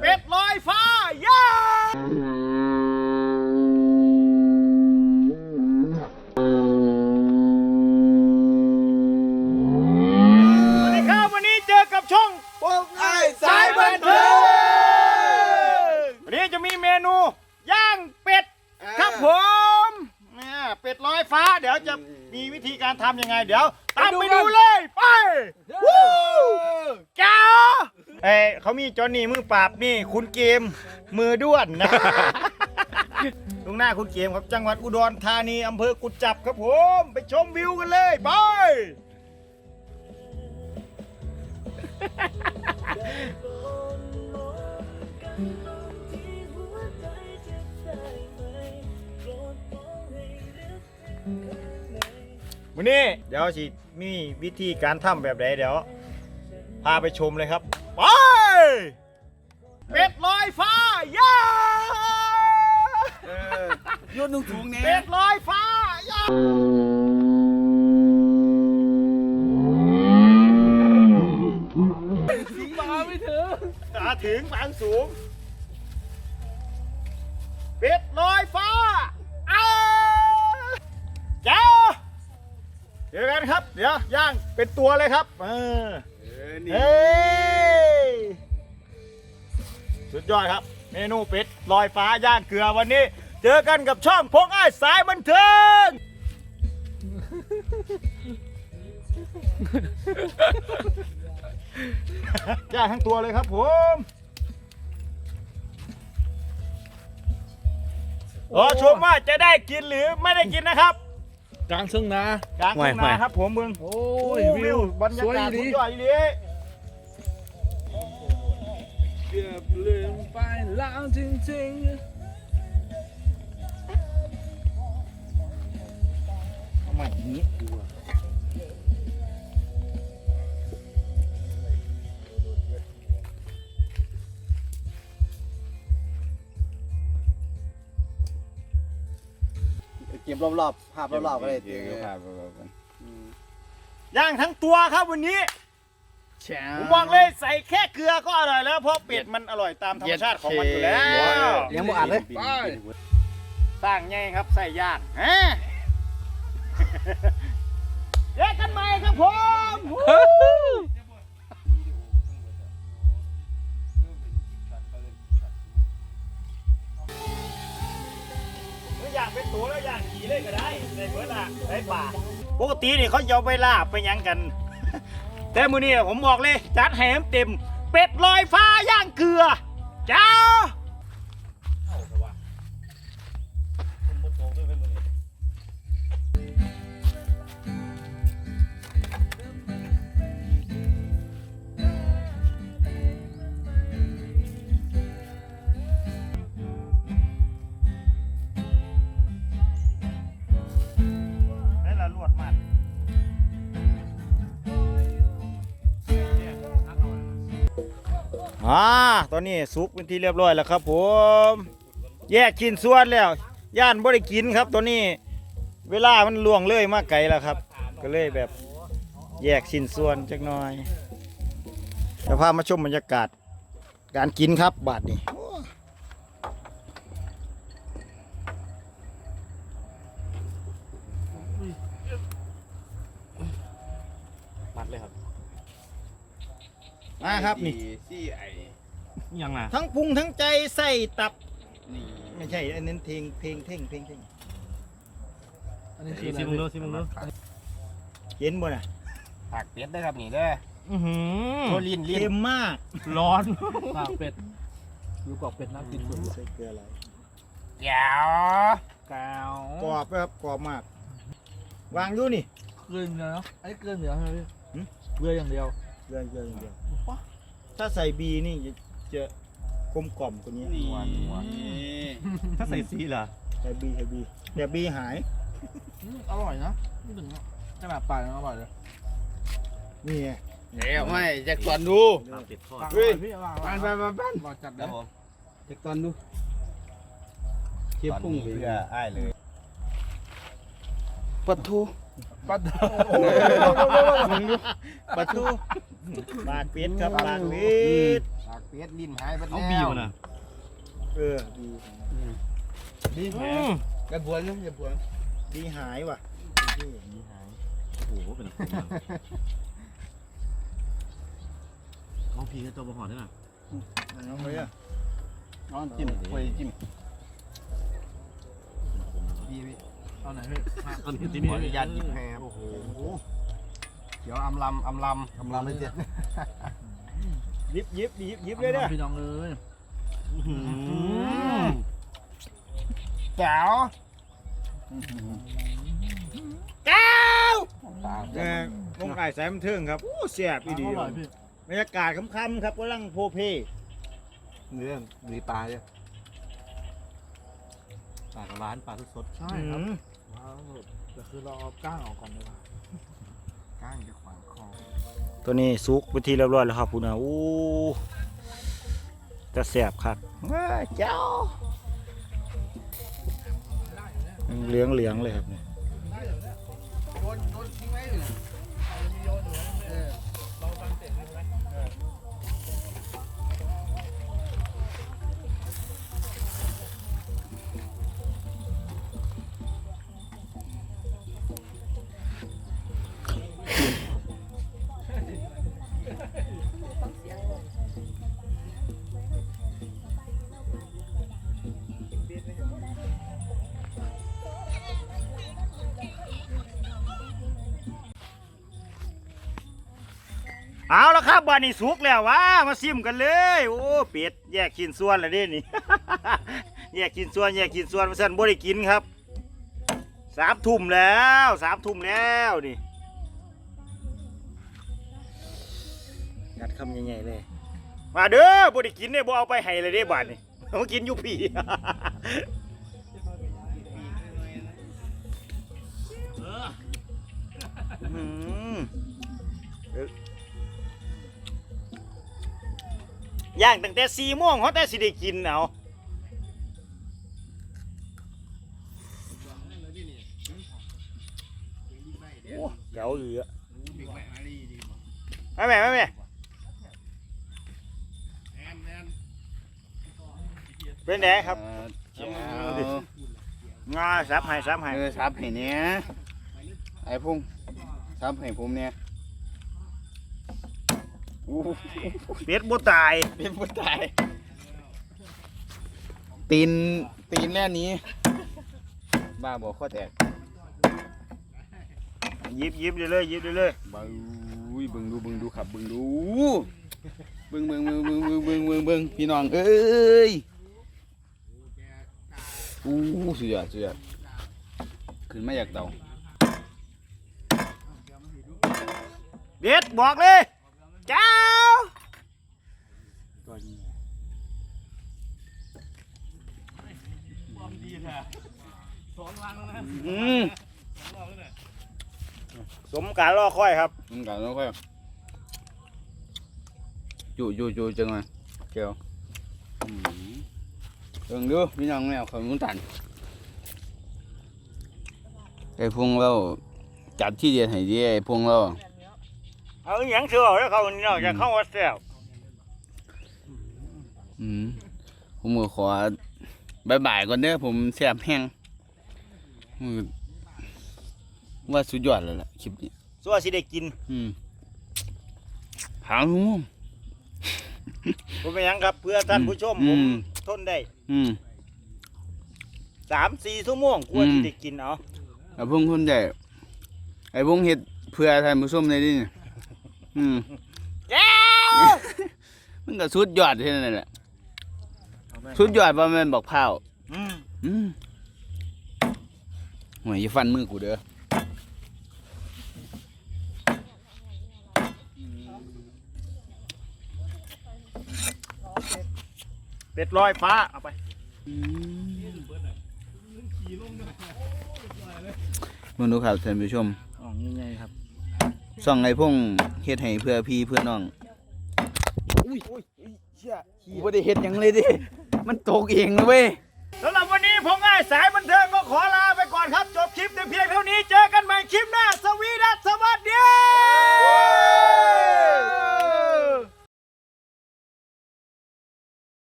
เป็ดลอยฟ้าย่าสวัสดีครับวันนี้เจอกับช่องพวกไอ้สายบันเทิงวันนี้จะมีเมนูย่างเป็ดครับผมเนี่ยเป็ดลอยฟ้าเดี๋ยวจะมีวิธีการทำยังไง เดี๋ยวตามไปดูเลยไปวู้แก้ว เอ้ยเขามีจอห์นนี่มือปราบนี่ คุณเกมมือด้วนนะ ตรงหน้าคุณเกมครับจังหวัดอุดรธานีอำเภอกุจจับครับผม ไปชมวิวกันเลยไป วันนี้เดี๋ยวสิมีวิธีการทำแบบไหนเดี๋ยว พาไปชมเลยครับ ไปเป็ดลอยฟ้าย่าโยนนุ่งถุงเนี่ยเป็ดลอยฟ้าย่าตาถึงฝังสูง เป็ดลอยฟ้าอ้าจ้าเดี๋ยวกันครับ เดี๋ยวย่างเป็นตัวเลยครับ เออเออนี่เฮ้ย สุดยอดครับ เมนูเป็ดลอยฟ้าย่างเกลือวันนี้ เจอกันกับช่องพงไอ้ายสายบันเทิงย่างทั้งตัวเลยครับผมรอชมว่าจะได้กินหรือไม่ได้กินนะครับกลางซึ่งนากลางทุ่งนาครับผมมึงโอ้โอ้ยยวิวิววบรรยาสวยกาศดีสุดยอดเลยเกือบลืมไปแล้วจริงทำไมอย่างนี้เก็บรอบๆภาพรอบๆก็ได้เดี๋ยวภาพรอบย่างทั้งตัวครับวันนี้ ๆแชผมบอกเลยใส่แค่เกลือก็อร่อยแล้ว เพราะเป็ดมันอร่อยตามธรรมชาติของมันอยู่แล้ว ยังบ่อ่านเลย ไป สร้างไงครับใส่ย่างฮะเจอกันใหม่ครับผมหรืออยากเป็นตัวแล้วอยากขี่เลยก็ได้ในเบิร์ดอะในป่าปกตินี่เขาจะเอาไปล่าไปหยังกัน แต่มือนี้ผมบอกเลย จัดแหมเต็ม เป็ดลอยฟ้าย่างเกลือจ้า อ่าตอนนี้ซุปเป็นที่เรียบร้อยแล้วครับ ผม แยกชิ้นส่วนแล้ว ย่านบ่ได้กินครับตัวนี้ เวลามันล่วงเลยมากไกลแล้วครับ ก็เลยแบบแยกชิ้นส่วนจักหน่อยจะพามาชมบรรยากาศ การกินครับบาทนี้มัดเลยครับมาครับนี่ซี่ไอ ยังอะทั้งพุงทั้งใจใส่ตับ นี่ไม่ใช่ อันนั้นเพลงเพลงเท่งเพลงเท่งอันนี้คือซิมงดูซิมงดูเย็นบ่น่ะผักเป็ดได้ครับนี่เด้ออือหือโทลินลินเค็มมากร้อนปากเป็ดดูกรอบเป็ดน่ากินสุดใส่เกลืออะไรแก้วแก้วกรอบไหมครับกรอบมาก วางดูนี่ เกลือเหนือเนาะไอ้เกลือเหนือใช่ไหมพี่หืม เกลืออย่างเดียวเกลือเกลืออย่างเดียวถ้าใส่บีนี่ จะจะกลมกล่อมกว่านี้นี่ถ้าใส่ซีล่ะใส่บีใส่บีแต่บีหายอร่อยนะไม่ถึงขนาดปลายยังอร่อยเลยนี่ไงเดี๋ยวไม่จะก่อนดูเป็ดทอดเฮ้ยพี่วางปานปานปานปานบอกจัดคเลรับยผมเด็กตอนดูเก็บพุ่งไปเพื่ออ้ายเลยปัดทูปัดปลาทูปากเป็ดครับปากเป็ดปากเป็ด เป็ดลิ้นหายไปแล้วเอาบีมันนะเออดีบีแหมกระบวนนะกระบวนดีหายว่ะโอ้โหเป็นคนมันเอาพีกับตัวบะหอดได้ไหมน้องเลยอะน้องจิ้มคุยจิ้มบีบีเอาไหนพี่เอาที่นี่ขออนุญาตหยิบให้ครับโอ้โหเดี๋ยวอำลำอำลำกำลังเลยเจ็ด ยิบยิบยิบยิบเลยเด้อพี่น้องเอ้ยแจ๋วแก้วตาเออวงไก่สายบันเทิงครับ โอ้เสียบอีดีอร่อยพี่บรรยากาศค่ำๆครับกำลังโพเพเนื้อมีปลาเนี่ยปลากระร้านปลาสดๆใช่ครับอืมแต่คือเราเอาก้างออกก่อนดีกว่าก้างจะขวางคอ ตัวนี้ซุกไปทีเรียบร้อยแล้วครับคุณอาอู้จะแสบครับเจ้าเหลืองเหลืองๆเลยครับเนี่ย เอาละครับวันนี้สุกแล้ววะมาซิมกันเลย โอ้เป็ดแยกชิ้นส่วนแล้วเด้นี่ แยกชิ้นส่วนแยกชิ้นส่วนมาสั่นบ่ได้กินครับสามทุ่มแล้วสามทุ่มแล้วนี่งัดคำใหญ่ๆเลย มาเด้อบ่ได้กินเนี่ยบ่เอาไปให้เลยเด้บาดนี่เอากินอยู่พี่อืมเอ้ย ย่างตั้งแต่สี่โมงเขาแต่สิได้กินเอาโอ้เจ๋วเหลือไม่แม่ไม่แม่เป็นไงครับแจ๋วงาซับให้ซับให้เออซับให้เนี้ยไอ้พุ่งซับให้ผมเนี่ยอู้ เป็ดบ่ตายเป็นผู้ตาย ตีนตีนแน่นี้ บ้าบอกข้อแตกหยิบหยิบเลยเลยหยิบเลยเลยบ้าอุ้ยเบิ่งดูเบิ่งดูครับเบิ่งดูเบิ่งเบิ่งเบิ่งเบิ่งเบิ่งเบิ่งเบิ่งเบิ่งพี่น้องเอ้ยอู้สุดยอดสุดยอดขึ้นมาจากเตาเด็ดบอกเลยเจ้า อืมสมการรอคอยครับมันกันแล้วค่อยจูจูจูจังเลยเกียวอืมเบิ่งดูพี่น้องแมวเขามุนตันไอ้พวงเราจัดที่เดียนให้ดีไอ้พวงเราเอาอหย่างเสือแล้วเขานี่เนาะจะเข้าวัดแซวอืมผมก็ขอ บายบายก่อนเด้อผมเสียบแห้งมือว่าสุดยอดเลยล่ะคลิปนี้สัวสิได้กิน อืมหางหูผมเป็นหยังครับ เพื่อท่านผู้ชมอืผมมทนได้ อืมสามสี่ชั่วโมงกว่าอืมที่ได้กินเอาไอ้พวกคนใหญ่ไอ้พวกเฮ็ดเพื่อท่านผู้ชมในนี่นี่อืมเจ้ามันก็สุดยอดเท่านั้นแหละ สุดยอดว่ามันบอกเผาอืมอืมหวยอย่าฟันมือกูเด้อเป็ดลอยฟ้าเอาไปมึงดูครับท่านผู้ชมอ๋อง่ายๆครับส่องไอ้พวกเฮ็ดให้เพื่อพี่เพื่อน้อง อุ้ยเชี่ยไม่ได้เห็นอย่างเลยดิ มันตกเองเลยเว้ยสำหรับวันนี้ผมง่าสายบันเทิงก็ขอลาไปก่อนครับ จบคลิปแต่เพียงเท่านี้ เจอกันใหม่คลิปหน้า สวีดัสสวัสดี